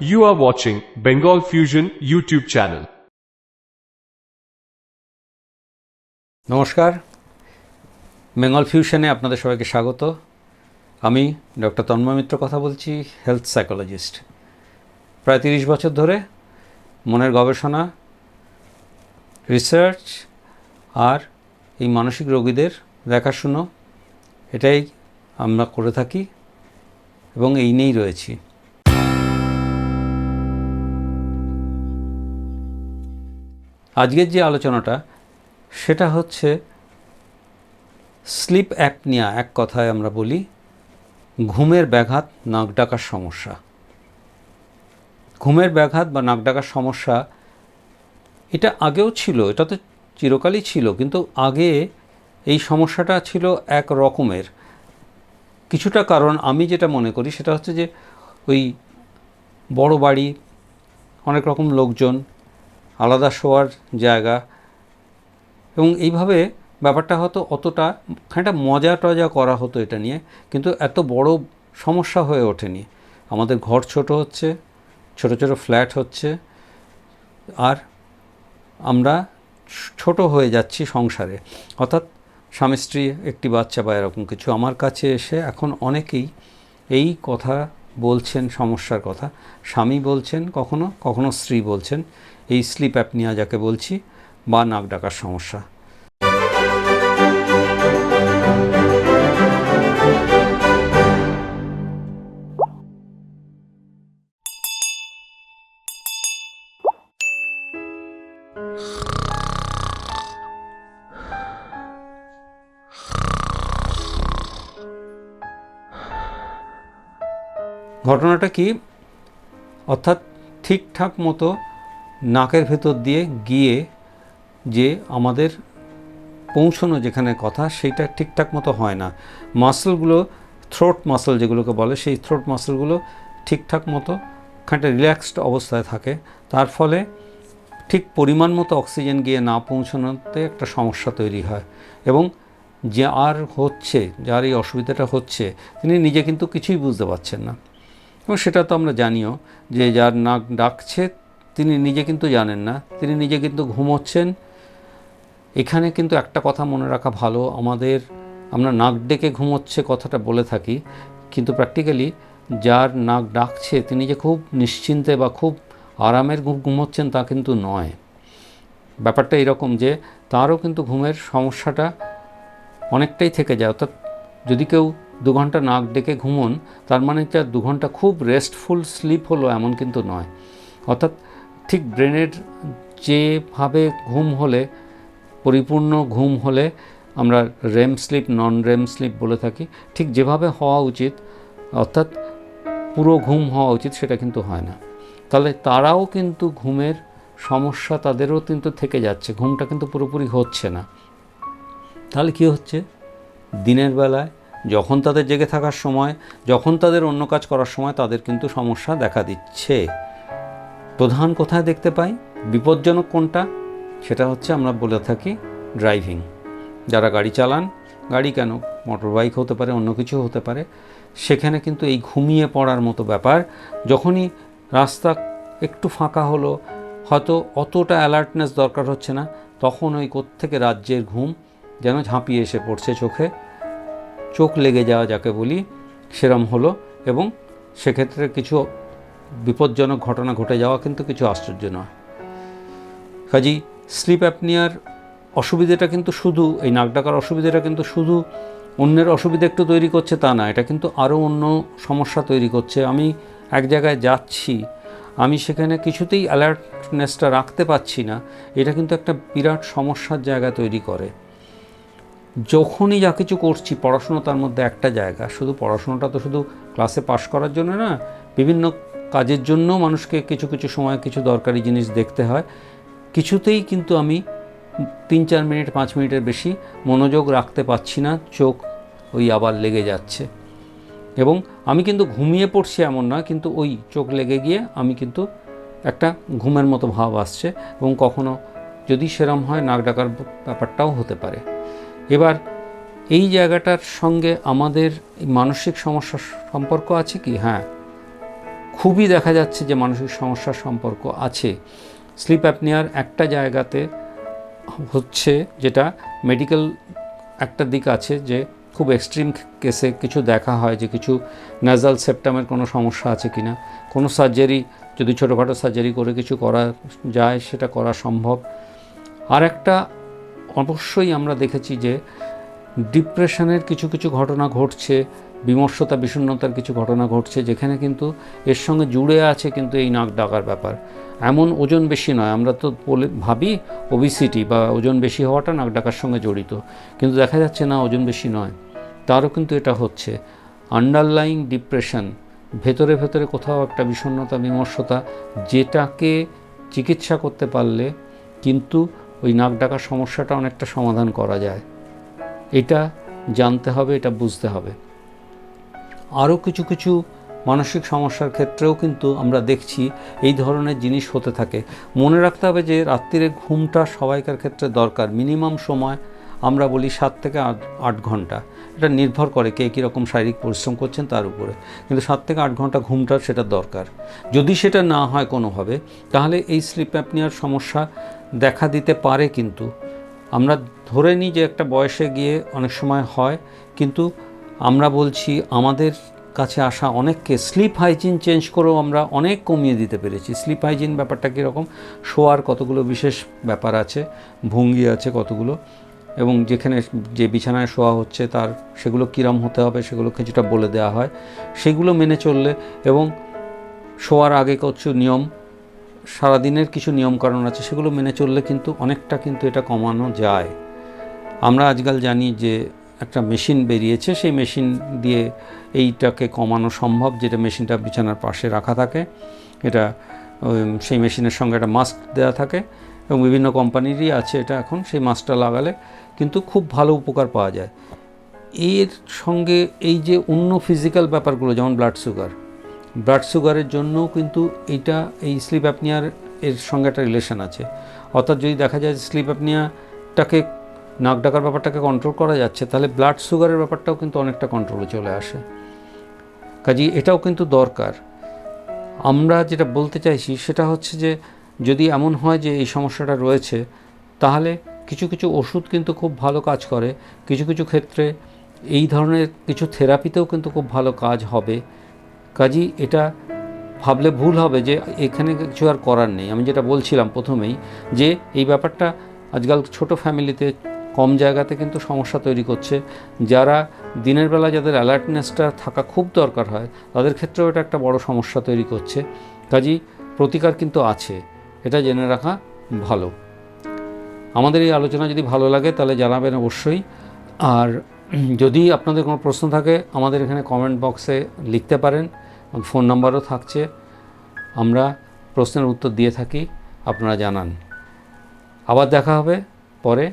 You are watching Bengal Fusion YouTube channel. নমস্কার। বেঙ্গল ফিউশনে আপনাদের সবাইকে স্বাগত। আমি ডক্টর তন্ময় মিত্র কথা বলছি হেলথ সাইকোলজিস্ট প্রায় তিরিশ বছর ধরে মনের গবেষণা রিসার্চ আর এই মানসিক রোগীদের দেখাশুনো, এটাই আমরা করে থাকি এবং এই নিয়েই রয়েছি। আজকের যে আলোচনাটা, সেটা হচ্ছে স্লিপ অ্যাপনিয়া, এক কথায় আমরা বলি, ঘুমের ব্যাঘাত, নাক ডাকার সমস্যা। ঘুমের ব্যাঘাত বা নাক ডাকার সমস্যা, এটা আগেও ছিল, এটা তো চিরকালই ছিল, কিন্তু আগে এই সমস্যাটা ছিল এক রকমের। কিছুটা কারণ আমি যেটা মনে করি, সেটা হচ্ছে যে ওই বড় বাড়ি, অনেক রকম লোকজন আলাদা শোয়ার জায়গা। এবং এইভাবে ব্যাপারটা হয়তো অতটা খানিকটা মজা টজা করা হতো এটা নিয়ে, কিন্তু এত বড় সমস্যা হয়ে ওঠেনি। আমাদের ঘর ছোট হচ্ছে, ছোট ছোট ফ্ল্যাট হচ্ছে, আর আমরা ছোট হয়ে যাচ্ছি সংসারে। অর্থাৎ স্বামী স্ত্রী, একটি বাচ্চা বা এরকম কিছু। আমার কাছে এসে এখন অনেকেই এই কথা বলছেন, সমস্যার কথা। স্বামী বলছেন, কখনো কখনো স্ত্রী বলছেন। এই স্লিপ অ্যাপনিয়া যাকে বলছি বা নাক ডাকার সমস্যা। ঘটনাটা কি? অর্থাৎ ঠিকঠাক মতো নাকের ভেতর দিয়ে গিয়ে যে আমাদের পৌঁছানো যেখানে কথা, সেইটা ঠিকঠাক মতো হয় না। মাসলগুলো থ্রোট মাসল যেগুলোকে বলে, সেই থ্রোট মাসলগুলো ঠিকঠাক মতো খানিকটা রিল্যাক্সড অবস্থায় থাকে। তার ফলে ঠিক পরিমাণ মতো অক্সিজেন গিয়ে না পৌঁছানোতে একটা সমস্যা তৈরি হয়। এবং যে আর হচ্ছে, যার এই অসুবিধাটা হচ্ছে, তিনি নিজে কিন্তু কিছুই বুঝতে পারছেন না। এবং সেটা তো আমরা জানিও যে যার নাক ডাকছে তিনি নিজে কিন্তু জানেন না। তিনি নিজে কিন্তু ঘুমোচ্ছেন। এখানে কিন্তু একটা কথা মনে রাখা ভালো। আমাদের, আমরা নাক ডেকে ঘুমোচ্ছে কথাটা বলে থাকি। কিন্তু প্র্যাকটিক্যালি যার নাক ডাকছে, তিনি যে খুব নিশ্চিন্তে বা খুব আরামের ঘুম, ঘুমোচ্ছেন তা কিন্তু নয়। ব্যাপারটা এরকম যে তারও কিন্তু ঘুমের সমস্যাটা অনেকটাই থেকে যায়। অর্থাৎ যদি কেউ দু ঘণ্টা নাক ডেকে ঘুমন, তার মানে যা দু ঘণ্টা খুব রেস্টফুল স্লিপ হলো এমন কিন্তু নয়। অর্থাৎ ঠিক ব্রেনের যেভাবে ঘুম হলে, পরিপূর্ণ ঘুম হলে আমরা রেম স্লিপ নন রেম স্লিপ বলে থাকি, ঠিক যেভাবে হওয়া উচিত, অর্থাৎ পুরো ঘুম হওয়া উচিত সেটা কিন্তু হয় না। তাহলে তারাও কিন্তু ঘুমের সমস্যা তাদেরও কিন্তু থেকে যাচ্ছে, ঘুমটা কিন্তু পুরোপুরি হচ্ছে না। তাহলে কি হচ্ছে? দিনের বেলায় যখন তাদের জেগে থাকার সময়, যখন তাদের অন্য কাজ করার সময় তাদের কিন্তু সমস্যা দেখা দিচ্ছে। প্রধান কোথায় দেখতে পাই? বিপজ্জনক কোনটা? সেটা হচ্ছে আমরা বলে থাকি ড্রাইভিং। যারা গাড়ি চালান, গাড়ি কেন? মোটর বাইক হতে পারে, অন্য কিছু হতে পারে। সেখানে কিন্তু এই ঘুমিয়ে পড়ার মতো ব্যাপার। যখনই রাস্তা একটু ফাঁকা হলো, হয়তো অতটা অ্যালার্টনেস দরকার হচ্ছে না, তখন ওই কোত্থেকে রাজ্যের ঘুম যেন ঝাঁপিয়ে এসে পড়ছে চোখে। চোখ লেগে যাওয়া যাকে বলি, সেরম হলো এবং সেক্ষেত্রে কিছু বিপজ্জনক ঘটনা ঘটে যাওয়া কিন্তু কিছু আশ্চর্য নয়। কাজেই স্লিপ অ্যাপনিয়ার অসুবিধাটা কিন্তু শুধু, এই নাক ডাকার অসুবিধাটা কিন্তু শুধু অন্যের অসুবিধা একটু তৈরি করছে তা না, এটা কিন্তু আরও অন্য সমস্যা তৈরি করছে। আমি এক জায়গায় যাচ্ছি, আমি সেখানে কিছুতেই অ্যালার্টনেসটা রাখতে পারছি না, এটা কিন্তু একটা বিরাট সমস্যার জায়গা তৈরি করে। যখনই যা কিছু করছি, পড়াশুনো তার মধ্যে একটা জায়গা, শুধু পড়াশোনাটা তো শুধু ক্লাসে পাশ করার জন্য না, বিভিন্ন কাজের জন্য মানুষকে কিছু কিছু সময়, কিছু দরকারি জিনিস দেখতে হয়। কিছুতেই কিন্তু আমি তিন, চার মিনিট, পাঁচ মিনিটের বেশি মনোযোগ রাখতে পারছি না, চোখ ওই আবার লেগে যাচ্ছে। এবং আমি কিন্তু ঘুমিয়ে পড়ছি এমন না, কিন্তু ওই চোখ লেগে গিয়ে আমি কিন্তু একটা ঘুমের মতো ভাব আসছে এবং কখনো যদি সেরম হয় নাক ডাকার ব্যাপারটাও হতে পারে। এবার এই জায়গাটার সঙ্গে আমাদের মানসিক সমস্যার সম্পর্ক আছে কি? হ্যাঁ খুবই দেখা যাচ্ছে যে মানসিক সমস্যার সম্পর্ক আছে। স্লিপ অ্যাপনিয়ার একটা জায়গাতে হচ্ছে যেটা মেডিকেল একটা দিক আছে যে খুব এক্সট্রিম কেসে কিছু দেখা হয় যে কিছু নাজাল সেপ্টামের কোনো সমস্যা আছে কি না কোনো সার্জারি, যদি ছোটোখাটো সার্জারি করে কিছু করা যায়, সেটা করা সম্ভব। আর একটা অবশ্যই আমরা দেখেছি যে ডিপ্রেশনের কিছু কিছু ঘটনা ঘটছে। বিমর্ষতা, বিষণ্ণতার কিছু ঘটনা ঘটছে যেখানে কিন্তু এর সঙ্গে জুড়ে আছে কিন্তু এই নাক ডাকার ব্যাপার। এমন ওজন বেশি নয়, আমরা তো বলে, ভাবি ওবিসিটি বা ওজন বেশি হওয়াটা নাক ডাকার সঙ্গে জড়িত। কিন্তু দেখা যাচ্ছে না, ওজন বেশি নয়। তারও কিন্তু এটা হচ্ছে। আন্ডারলাইং ডিপ্রেশন ভেতরে ভেতরে কোথাও একটা বিষণ্ণতা, বিমর্ষতা, যেটাকে চিকিৎসা করতে পারলে কিন্তু ওই নাক ডাকার সমস্যাটা অনেকটা সমাধান করা যায়। এটা জানতে হবে, এটা বুঝতে হবে। আরও কিছু কিছু মানসিক সমস্যার ক্ষেত্রেও কিন্তু আমরা দেখছি এই ধরনের জিনিস হতে থাকে। মনে রাখতে হবে যে রাত্রিরে ঘুমটা সবাইকার ক্ষেত্রে দরকার। মিনিমাম সময় আমরা বলি সাত থেকে আট আট ঘণ্টা। এটা নির্ভর করে কে কীরকম শারীরিক পরিশ্রম করছেন তার উপরে। কিন্তু সাত থেকে আট ঘণ্টা ঘুমটা সেটা দরকার। যদি সেটা না হয় কোনোভাবে, তাহলে এই স্লিপ অ্যাপনিয়ার সমস্যা দেখা দিতে পারে কিন্তু। আমরা ধরে নিই যে একটা বয়সে গিয়ে অনেক সময় হয়, কিন্তু আমরা বলছি, আমাদের কাছে আসা অনেককে স্লিপ হাইজিন চেঞ্জ করেও আমরা অনেক কমিয়ে দিতে পেরেছি। স্লিপ হাইজিন ব্যাপারটা কীরকম? শোয়ার কতগুলো বিশেষ ব্যাপার আছে, ভঙ্গি আছে কতগুলো, এবং যেখানে যে বিছানায় শোয়া হচ্ছে তার সেগুলো কীরম হতে হবে সেগুলো কিছুটা বলে দেওয়া হয়। সেগুলো মেনে চললে এবং শোয়ার আগে কিছু নিয়ম, সারাদিনের কিছু নিয়মকানুন আছে, সেগুলো মেনে চললে কিন্তু অনেকটা কিন্তু এটা কমানো যায়। আমরা আজকাল জানি যে একটা মেশিন বেরিয়েছে, সেই মেশিন দিয়ে এইটাকে কমানো সম্ভব, যেটা মেশিনটা বিছানার পাশে রাখা থাকে। এটা সেই মেশিনের সঙ্গে একটা মাস্ক দেওয়া থাকে এবং বিভিন্ন কোম্পানিরই আছে এটা এখন, সেই মাস্কটা লাগালে কিন্তু খুব ভালো উপকার পাওয়া যায়। এর সঙ্গে এই যে অন্য ফিজিক্যাল ব্যাপারগুলো, যেমন ব্লাড সুগার, ব্লাড সুগারের জন্যও কিন্তু এইটা, এই স্লিপ অ্যাপনিয়ার এর সঙ্গে একটা রিলেশন আছে। অর্থাৎ যদি দেখা যায় স্লিপ অ্যাপনিয়াটাকে নাক ডাকার ব্যাপারটাকে কন্ট্রোল করা যাচ্ছে, তাহলে ব্লাড সুগারের ব্যাপারটাও কিন্তু অনেকটা কন্ট্রোলে চলে আসে। কাজেই এটাও কিন্তু দরকার। আমরা যেটা বলতে চাইছি সেটা হচ্ছে যে, যদি এমন হয় যে এই সমস্যাটা রয়েছে, তাহলে কিছু কিছু ওষুধ কিন্তু খুব ভালো কাজ করে। কিছু কিছু ক্ষেত্রে এই ধরনের কিছু থেরাপিতেও কিন্তু খুব ভালো কাজ হবে। কাজেই এটা ভাবলে ভুল হবে যে এখানে কিছু আর করার নেই। আমি যেটা বলছিলাম প্রথমেই যে এই ব্যাপারটা আজকাল ছোট ফ্যামিলিতে কম জায়গাতে কিন্তু সমস্যা তৈরি করছে। যারা দিনের বেলা যাদের অ্যালার্টনেসটা থাকা খুব দরকার হয়, তাদের ক্ষেত্রেও এটা একটা বড় সমস্যা তৈরি করছে। কাজেই প্রতিকার কিন্তু আছে। এটা জেনে রাখা ভালো। আমাদের এই আলোচনা যদি ভালো লাগে তাহলে জানাবেন অবশ্যই। আর যদি আপনাদের কোনো প্রশ্ন থাকে, আমাদের এখানে কমেন্ট বক্সে লিখতে পারেন। ফোন নাম্বারও থাকছে। আমরা প্রশ্নের উত্তর দিয়ে থাকি, আপনারা জানান। আবার দেখা হবে পরে।